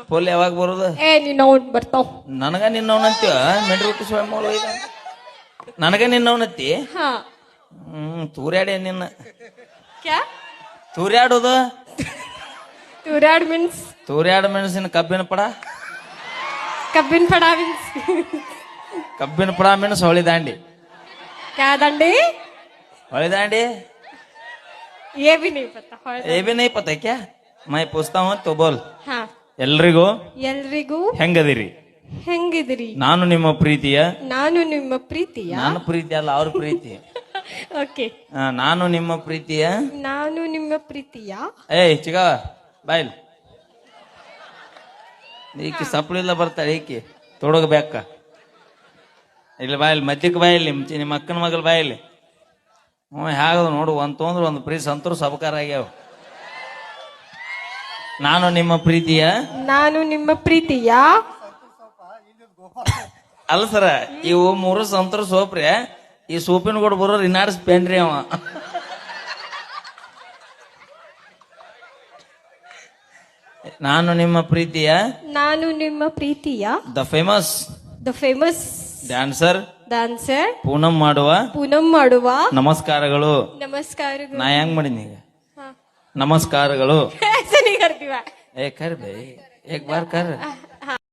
Full ಯಾವಾಗ ಬರೋದು ಏ ನೀನ್ ಅವ್ನ್ ಬರ್ತಾವ್ ನನಗ ನಿನ್ನವನಂತೀವ ಮೆಡ್ರೂಟಿ ಸ್ವಾಮಿ ಮೂಲ ನನಗ ನಿನ್ನವನತ್ತಿ ಹಾ ಹ್ಮ್ ತೂರ್ಯಾಡಿ ನಿನ್ನ ಕ್ಯಾ ತೂರ್ಯಾಡೋದು ತುರಾಡ್ ಮೀನ್ಸ್ ತೂರ್ಯಾಡ ಮೆಣಸಿನ ಕಬ್ಬಿನ ಪಡ ಕಬ್ಬಿನ ಪಡ ಮೀನ್ಸ್ ಕಬ್ಬಿನ ಪಡ ಮೆಣಸು ಹೊಳಿ ದಾಂಡಿ क्या दंडी ಹೊಳಿ ದಾಂಡಿ ये भी नहीं पता और- ಏ ಬಿ ನೈ ಪತ ಕ್ಯಾ ಮೈ ಪೂಸ್ತಾ ಹೂಂ ತೋ ಬೋಲ್ ಹಾ ಎಲ್ರಿಗೂ ಎಲ್ರಿಗೂ ಹೆಂಗದಿರಿ? ಹೆಂಗಿದ್ರಿ? ನಾನು ನಿಮ್ಮ ಪ್ರೀತಿಯ? ನಾನು ನಿಮ್ಮ ಪ್ರೀತಿಯ? ನಾನು ಪ್ರೀತಿ ಅಲ್ಲ ಅವ್ರ ಪ್ರೀತಿ. ಓಕೆ ಆ, ನಾನು ನಿಮ್ಮ ಪ್ರೀತಿಯ? ನಾನು ನಿಮ್ಮ ಪ್ರೀತಿಯ? ಏಯ್ ಚಿಗ ಬಾಯ್ ಈಕೆ ಸಪ್ಳಿಲ್ಲ ಬರ್ತಾಳೆ ಈಕೆ. ತೊಡಗಬೇಕ ಇಲ್ಲಿ ಬಾಯಲ್ಲಿ ಮಧ್ಯಕ್ಕೆ ಬಾಯಲ್ಲಿ ನಿಮ್ಮ ಅಕ್ಕನ ಮಗಲ್ ಬಾಯಲ್ಲಿ ಹ್ಞೂ ಹೇಗದು ನೋಡು ಒಂದ್ ತೊಂದ್ರೆ ಒಂದು ಪ್ರೀತಿ ಸಂತರು ಸಬಕಾರ ಆಗ್ಯಾವ. ನಾನು ನಿಮ್ಮ ಪ್ರೀತಿಯ? ನಾನು ನಿಮ್ಮ ಪ್ರೀತಿಯ? ಅಲ್ಲ ಸರ ಇವು ಮೂರು ಸಂತರ ಸೋಪ್ರಿ ಈ ಸೋಪಿನ ಕೂಡ ಬರೋರು ಇನ್ನಾಡ್ಸ್ ಪೇನ್ರಿ ಅವ. ನಾನು ನಿಮ್ಮ ಪ್ರೀತಿಯ? ನಾನು ನಿಮ್ಮ ಪ್ರೀತಿಯ? The famous the famous dancer dancer Poonam ಮಾಡುವ? ಪೂನಂ ಮಾಡುವ? ನಮಸ್ಕಾರಗಳು. ನಮಸ್ಕಾರಗಳು. ನಾ ಹೆಂಗ್ ಮಾಡೀನಿ ಈಗ. ನಮಸ್ಕಾರಗಳು. ए कर भाई एक बार कर। हाँ।